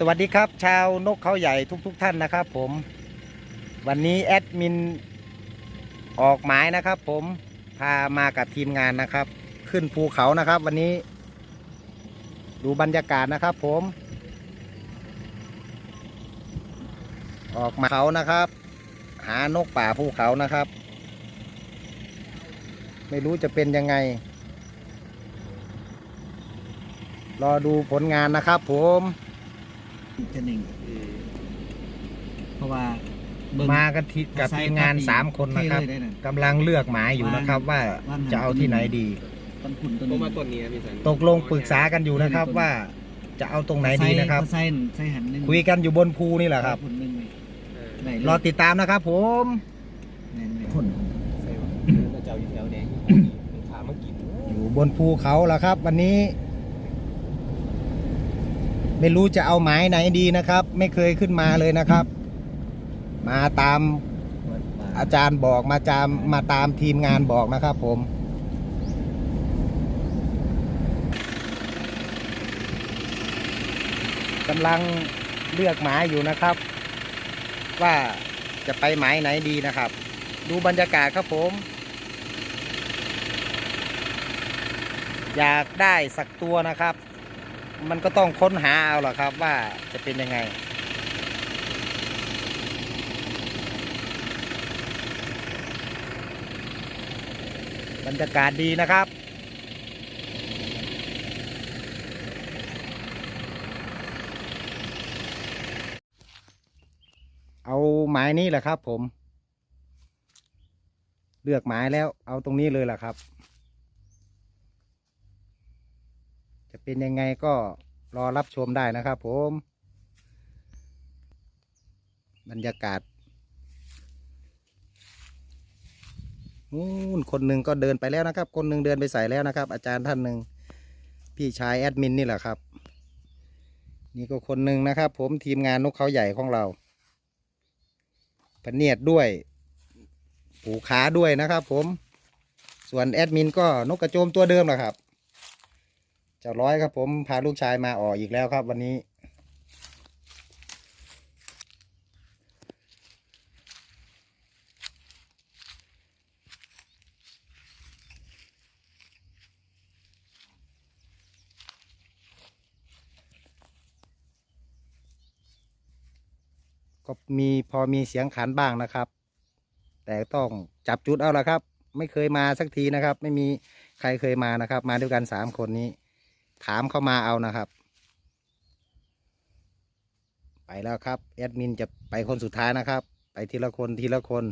สวัสดีครับ ชาวนกเขาใหญ่ทุกๆทท่านนะครับผม วันนี้แอดมินออกหมายนะครับ ผมพามากับทีมงานนะครับ ขึ้นภูเขานะครับ วันนี้ ดูบรรยากาศนะครับ ผม ออกมาเขานะครับ หานกป่าภูเขานะครับ ไม่รู้จะเป็นยังไง รอดูผลงานนะครับ ผม จะหนึ่งเพราะว่าเบิ่ง มากันทีกับทีมงานสามคนนะครับเท่เลยได้น่กำลังเลือกหมายอยู่นะครับ ว่าจะเอาที่ไหนดี ต้นขุนต้นผมมาต้นนี้นะพี่สันตกลงปรึกษากันอยู่นะครับว่าจะเอาตรงไหนดีนะครับใส่ใส่หันหนึ่งคุยกันอยู่บนภูนี่แหละครับขุนหนึ่งเลยเออได้รอติดตามนะครับผมแม่นๆขุนใส่ว่าเจ้าอยู่แถวแดงเป็นขามากินอยู่บนภูเขาแล้วครับ วันนี้ ไม่รู้จะเอาหมายไหนดีนะครับ ไม่เคยขึ้นมาเลยนะครับ มาตามอาจารย์บอกมาจามมาตามทีมงานบอกนะครับผมกำลังเลือกหมายอยู่นะครับ ว่าจะไปหมายไหนดีนะครับ ดูบรรยากาศครับผม อยากได้สักตัวนะครับ มันก็ต้องค้นหาเอาหรอครับว่าจะเป็นยังไง บรรยากาศดีนะครับเอาหมายนี้แหละครับผม เลือกหมายแล้วเอาตรงนี้เลยแหละครับ จะเป็นยังไงก็รอรับชมได้นะครับผม บรรยากาศนู่นคนหนึ่งก็เดินไปแล้วนะครับ คนหนึ่งเดินไปใส่แล้วนะครับ อาจารย์ท่านหนึ่งพี่ชายแอดมินนี่แหละครับ นี่ก็คนหนึ่งนะครับ ผมทีมงานนกเขาใหญ่ของเราพเนียดด้วย ผูขาด้วยนะครับ ผม ส่วนแอดมินก็นกกระโจมตัวเดิมแหละครับ จ้าร้อยครับผมพาลูกชายมาออกอีกแล้วครับ วันนี้ ก็มีพอมีเสียงขันบ้างนะครับ แต่ต้องจับจุดเอาละครับ ไม่เคยมาสักทีนะครับ ไม่มีใครเคยมานะครับ มาด้วยกันสามคนนี้ ถามเข้ามาเอานะครับ ไปแล้วครับแอดมินจะไปคนสุดท้ายนะครับ ไปทีละคนทีละคน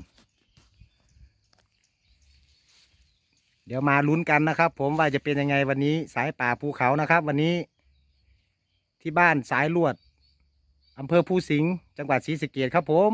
เดี๋ยวมาลุ้นกันนะครับ ผมว่าจะเป็นยังไงวันนี้สายป่าภูเขานะครับ วันนี้ที่บ้านสายลวดอำเภอภูสิงห์จังหวัดศรีสะเกษครับผม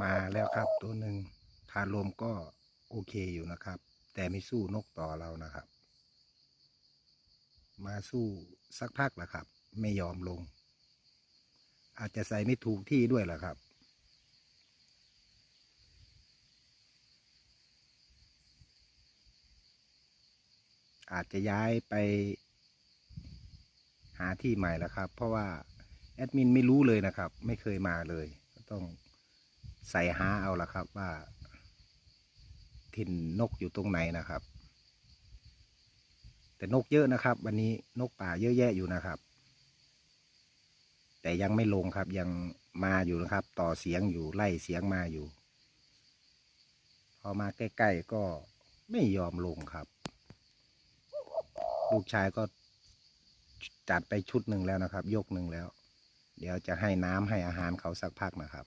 มาแล้วครับตัวหนึ่งคานลมก็โอเคอยู่นะครับ แต่ไม่สู้นกต่อเรานะครับ มาสู้สักพักแหละครับ ไม่ยอมลง อาจจะใส่ไม่ถูกที่ด้วยแหละครับอาจจะย้ายไปหาที่ใหม่แล้วครับ เพราะว่าแอดมินไม่รู้เลยนะครับ ไม่เคยมาเลย ก็ต้อง ใส่หาเอาละครับว่า ถิ่นนกอยู่ตรงไหนนะครับ แต่นกเยอะนะครับ วันนี้นกป่าเยอะแยะอยู่นะครับ แต่ยังไม่ลงครับยังมาอยู่นะครับ ต่อเสียงอยู่ไล่เสียงมาอยู่ พอมาใกล้ๆก็ไม่ยอมลงครับ ลูกชายก็จัดไปชุดหนึ่งแล้วนะครับ ยกหนึ่งแล้ว เดี๋ยวจะให้น้ำให้อาหารเขาสักพักนะครับ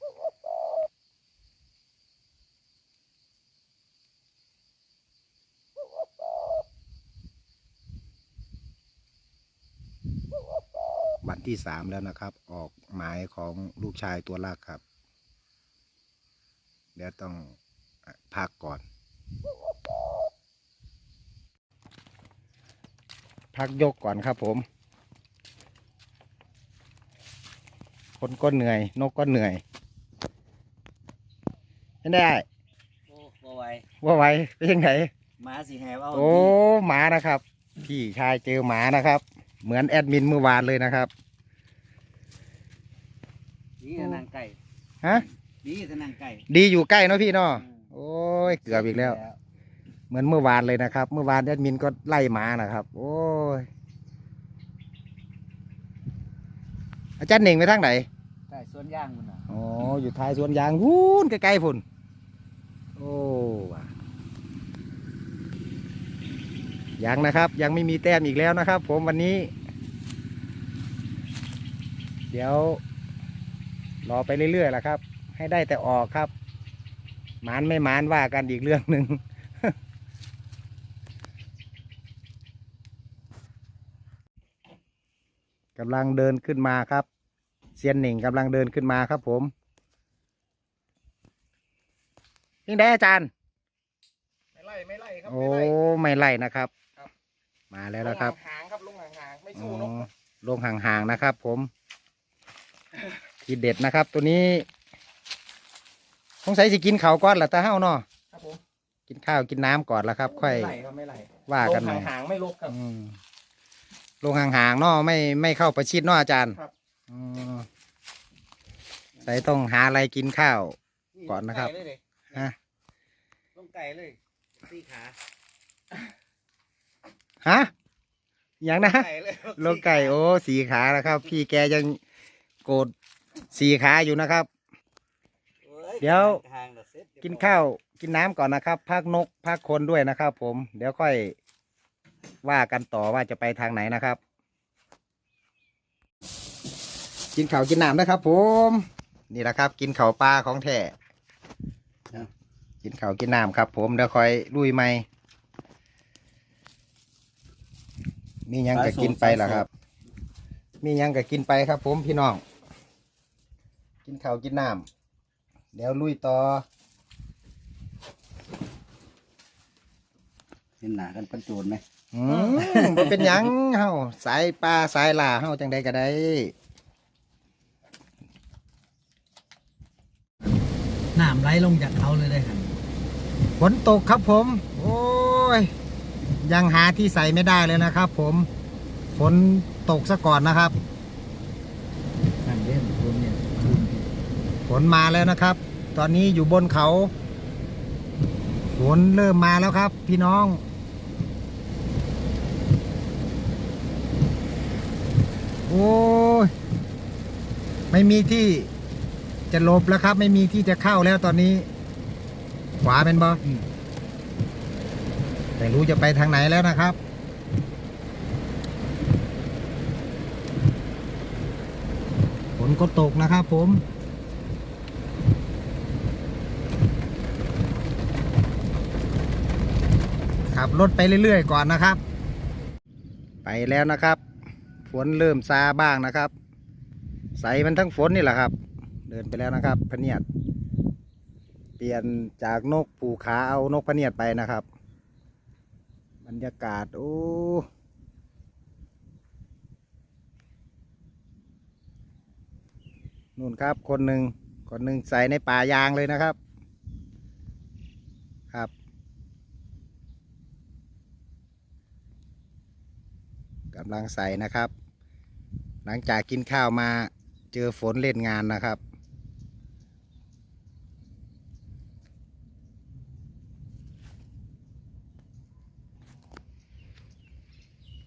ที่สามแล้วนะครับ ออกหมายของลูกชายตัวลากครับ เดี๋ยวต้องพักก่อน พักยกก่อนครับผม คนก็เหนื่อย นกก็เหนื่อย ไม่ได้โอ้บ่ไหวว่าไว้เป็นยังไงหมาสิแหบเอาโอ้หมานะครับ พี่ชายเจอหมานะครับ เหมือนแอดมินเมื่อวานเลยนะครับ ดีทนางไก่ฮะดีทนางไก่ดีอยู่ใกล้เนาะพี่เนาะโอ้ยเกือบอีกแล้ว เหมือนเมื่อวานเลยนะครับ เมื่อวานแอดมินก็ไล่หมานะครับ โอ้ยอาจารย์เหน่งไปทางไหนใช่สวนย่างมันน่ะอ๋ออยู่ท้ายสวนยางวู้นใกล้ๆพุ่นโอ้ว่ะยังนะครับ ยังไม่มีแต้มอีกแล้วนะครับ ผมวันนี้ เดี๋ยว รอไปเรื่อยๆล่ะครับ ให้ได้แต่ออกครับหมานไม่หมานว่ากันอีกเรื่องหนึ่งกำลังเดินขึ้นมาครับ เซียนหนิงกำลังเดินขึ้นมาครับผมยังได้อาจารย์ ไม่ไล่ไม่ไล่ครับโอ้ไม่ไล่ไม่ไล่นะครับครับมาแล้วนะครับลงห่างๆครับลงห่างๆไม่อ๋สู้นกอลงห่างๆนะครับผม ทีเด็ดนะครับ ตัวนี้สงสัยสิกินข้าวก่อนละตาเฮ้าเนาะครับผมกินข้าวกินน้ำก่อนละครับ ค่อยไม่ไล่ครับไม่ไล่ว่ากันลใหม่งห่างๆไม่ลบครับ อืมลงห่างๆเนาะไม่ไม่เข้าประชิดเนาะอาจารย์ครับ อืมใส่ต้องหาอะไรกินข้าว ก่อนนะครับ ลงไก่เลยฮะลงไก่เลยสี่ขาฮะอย่างนะไก่เลยโลกไก่โอ้สีขานะครับ พี่แกยังโกรธ สีขาอยู่นะครับโอ้เดี๋ยวทางน่ะเสร็จกินข้าวกินน้ำก่อนนะครับพักนกพักคนด้วยนะครับ ผม เดี๋ยวค่อยว่ากันต่อว่าจะไปทางไหนนะครับ กินข้าวกินน้ำนะครับ ผม นี่แหละครับ กินข้าวปลาของแท้กินข้าวกินน้ำครับ ผมเดี๋ยวค่อยลุยไหมมีหยังก็กินไปล่ะครับ มีหยังก็กินไปครับ ผมพี่น้อง กินข้าวกินน้ำเดี๋ยวลุยต่อเห็นหนากันปันโจรไหมอืมบ่เป็นหยังเฮาสายปลาสายล่าเฮาจังใดก็ได้น้ำไหลลงจากเขาเลยได้ครับฝนตกครับผม โอ้ย ยังหาที่ใส่ไม่ได้เลยนะครับผม ฝนตกซะก่อนนะครับ น้ำเล่นคนเนี่ย ฝ นมาแล้วนะครับ ตอนนี้อยู่บนเขาฝนเริ่มมาแล้วครับ พี่น้อง โอ้ย ไม่มีที่จะหลบแล้วครับ ไม่มีที่จะเข้าแล้วตอนนี้ ขวาเป็นบอแต่รู้จะไปทางไหนแล้วนะครับ ฝนก็ตกนะครับผม ขับรถไปเรื่อย ๆ ก่อนนะครับ ไปแล้วนะครับ ฝนเริ่มซาบ้างนะครับ ใสมันทั้งฝนนี่แหละครับ เดินไปแล้วนะครับพเนียด เปลี่ยนจากนกผูขาเอานกพเนียดไปนะครับ บรรยากาศโอ้นู่นครับ คนหนึ่งคนหนึ่งใส่ในป่ายางเลยนะครับ กำลังใส่นะครับ หลังจากกินข้าวมาเจอฝนเล่นงานนะครับ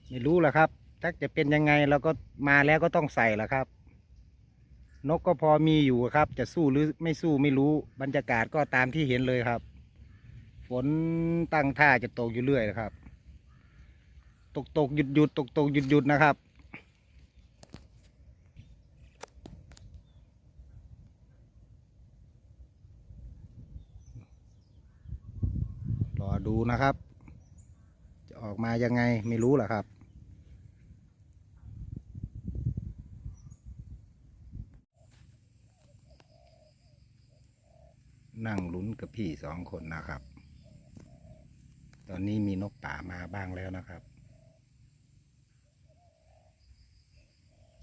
ไม่รู้ละครับ ถ้าจะเป็นยังไงเราก็มาแล้วก็ต้องใส่ละครับ นกก็พอมีอยู่ครับ จะสู้หรือไม่สู้ไม่รู้บรรยากาศก็ตามที่เห็นเลยครับ ฝนตั้งท่าจะตกอยู่เรื่อยนะครับ ตกตกหยุดหยุดตกตกหยุดหยุดนะครับ รอดูนะครับ จะออกมายังไงไม่รู้หรอครับนั่งลุ้นกับพี่สองคนนะครับ ตอนนี้มีนกป่ามาบ้างแล้วนะครับ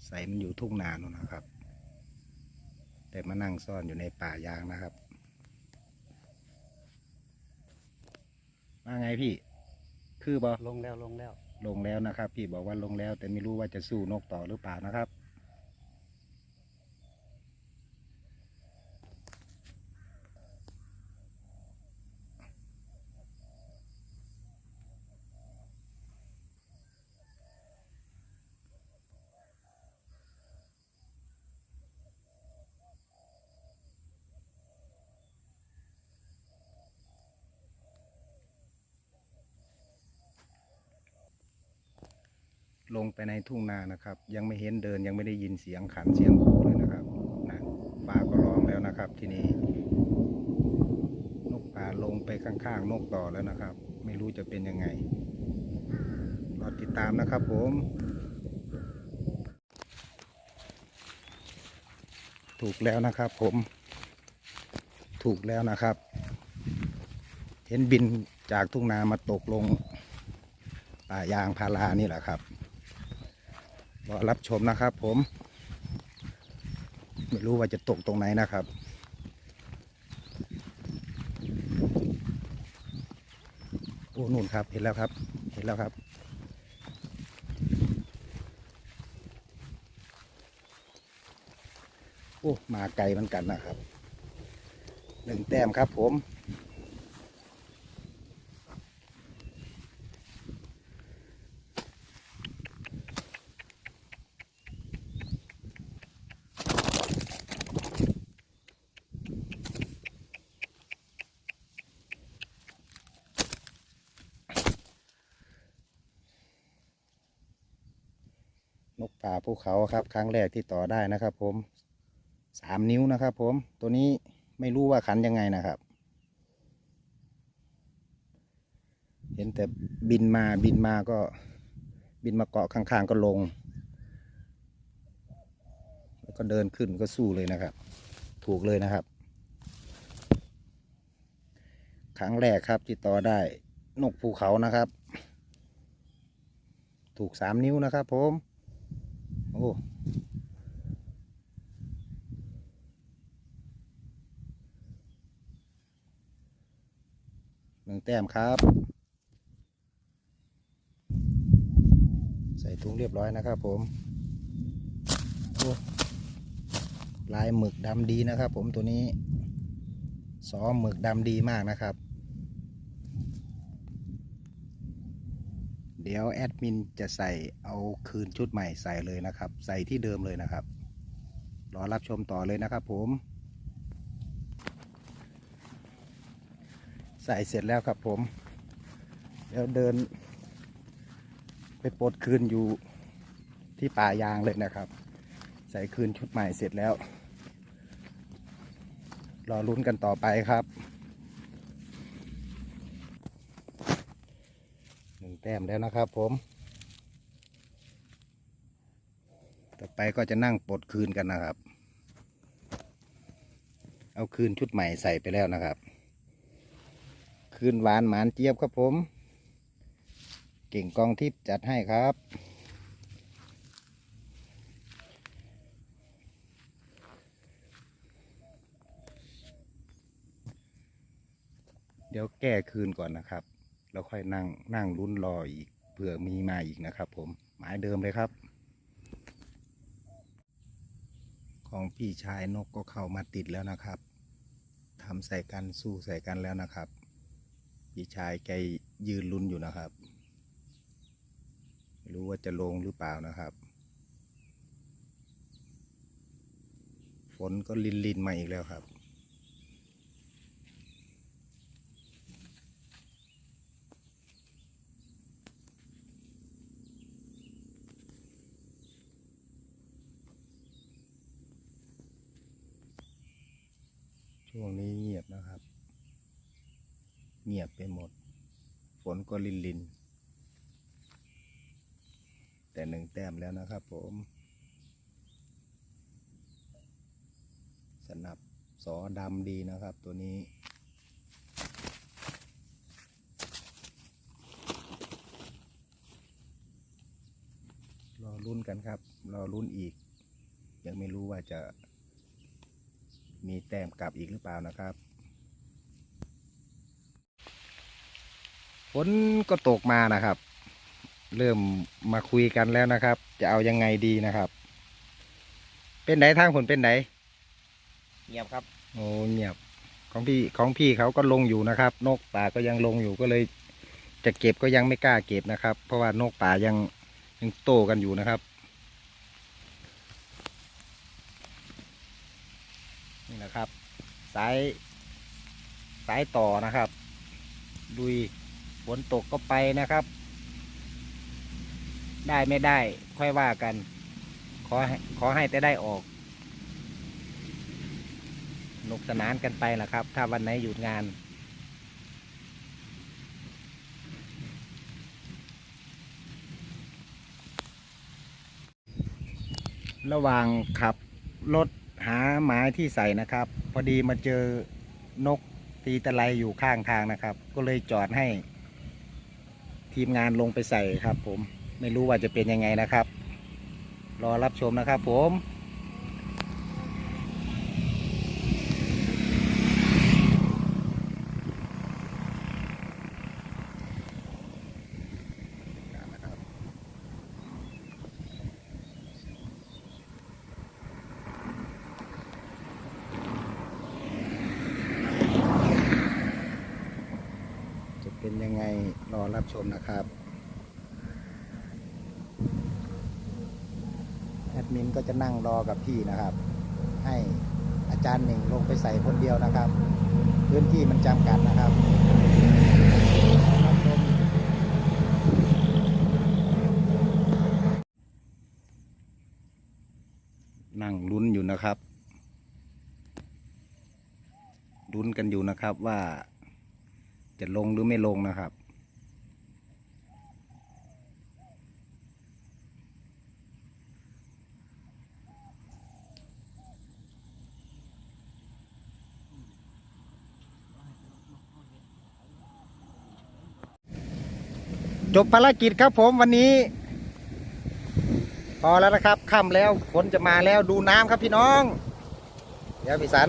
ใส่มันอยู่ทุ่งนานู่นนะครับ แต่มานั่งซ่อนอยู่ในป่ายางนะครับ ว่าไงพี่ คือบอลงแล้วลงแล้ว ลงแล้วนะครับ พี่บอกว่าลงแล้ว แต่ไม่รู้ว่าจะสู้นกต่อหรือเปล่านะครับ ลงไปในทุ่งนานะครับ ยังไม่เห็นเดินยังไม่ได้ยินเสียงขันเสียงโหเลยนะครับนะปลาก็ร้องแล้วนะครับ ทีนี้ นกป่าลงไปข้างๆนกต่อแล้วนะครับ ไม่รู้จะเป็นยังไงรอติดตามนะครับผมถูกแล้วนะครับผมถูกแล้วนะครับ เห็นบินจากทุ่งนามาตกลงป่ายางพารานี่แหละครับ รอรับชมนะครับ ผม ไม่รู้ว่าจะตกตรงไหนนะครับโอ้นู่นครับเห็นแล้วครับ เห็นแล้วครับโอ้มาไกลเหมือนกันนะครับหนึ่งแต้มครับผม เขาครับ ครั้งแรกที่ต่อได้นะครับ ผมสามนิ้วนะครับ ผมตัวนี้ไม่รู้ว่าขันยังไงนะครับ เห็นแต่บินมาบินมาก็บินมาเกาะข้างๆก็ลง แล้วก็เดินขึ้นก็สู้เลยนะครับ ถูกเลยนะครับ ครั้งแรกครับที่ต่อได้นกภูเขานะครับ ถูกสามนิ้วนะครับผม โอ้หนึ่งแต้มครับ ใส่ถุงเรียบร้อยนะครับผมโอ้ลายหมึกดำดีนะครับผมตัวนี้ซ้อมหมึกดำดีมากนะครับ เดี๋ยวแอดมินจะใส่เอาคืนชุดใหม่ใส่เลยนะครับ ใส่ที่เดิมเลยนะครับ รอรับชมต่อเลยนะครับผม ใส่เสร็จแล้วครับผม เดี๋ยวเดิน ไปปลดคืนอยู่ที่ป่ายางเลยนะครับ ใส่คืนชุดใหม่เสร็จแล้ว รอลุ้นกันต่อไปครับ หนึ่งแต้มแล้วนะครับผม ต่อไปก็จะนั่งปลดคืนกันนะครับ เอาคืนชุดใหม่ใส่ไปแล้วนะครับ คืนหวานหมานเจี๊ยบครับผม เก่งกองทิพย์จัดให้ครับเดี๋ยวแก้คืนก่อนนะครับ แล้วค่อยนั่งนั่งลุ้นรออีกเผื่อมีมาอีกนะครับ ผมหมายเดิมเลยครับ ของพี่ชายนกก็เข้ามาติดแล้วนะครับทำใส่กันสู้ใส่กันแล้วนะครับ พี่ชายแกยืนลุ้นอยู่นะครับไม่รู้ว่าจะลงหรือเปล่านะครับ ฝนก็ลินลินมาอีกแล้วครับ ช่วงนี้เงียบนะครับ เงียบไปหมด ฝนก็ลินลิน แต่หนึ่งแต้มแล้วนะครับผม สนับสอดำดีนะครับตัวนี้รอรุ่นกันครับ รอรุ่นอีก ยังไม่รู้ว่าจะ มีแต้มกลับอีกหรือเปล่านะครับฝนก็ตกมานะครับ เริ่มมาคุยกันแล้วนะครับ จะเอายังไงดีนะครับ เป็นไหนทางผลเป็นไหนเงียบครับโอ้เงียบของพี่ของพี่เขาก็ลงอยู่นะครับ นกป่าก็ยังลงอยู่ก็เลยจะเก็บก็ยังไม่กล้าเก็บนะครับ เพราะว่านกป่ายังยังโตกันอยู่นะครับ นะครับ สายสายต่อนะครับดุยฝนตกก็ไปนะครับ ได้ไม่ได้ค่อยว่ากัน ขอขอให้แต่ได้ออกนุกสนานกันไปล่ะครับ ถ้าวันไหนหยุดงาน ระหว่างขับรถ หาไม้ที่ใส่นะครับ พอดีมาเจอนกตีตะไลอยู่ข้างทางนะครับ ก็เลยจอดให้ ทีมงานลงไปใส่ครับ ผมไม่รู้ว่าจะเป็นยังไงนะครับ รอรับชมนะครับ ผม จะเป็นยังไงรอรับชมนะครับ แอดมิน ก็จะนั่งรอกับพี่นะครับ ให้อาจารย์หนึ่งลงไปใส่คนเดียวนะครับ พื้นที่มันจำกัดนะครับนั่งลุ้นอยู่นะครับลุ้นกันอยู่นะครับว่าจะลงหรือไม่ลงนะครับ จบภารกิจครับผมวันนี้ พอแล้วนะครับค่ำแล้วฝนจะมาแล้วดูน้ำครับพี่น้อง เดี๋ยวพี่สัน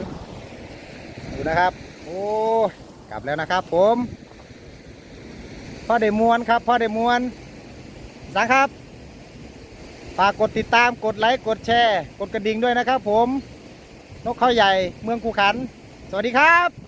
ดูนะครับ โอ้กลับแล้วนะครับ ผมพ่อได้มวนครับพ่อได้มวนสังครับฝากกดติดตามกดไลค์กดแชร์ กดกระดิ่งด้วยนะครับ ผมนกเขาใหญ่เมืองคูขัน สวัสดีครับ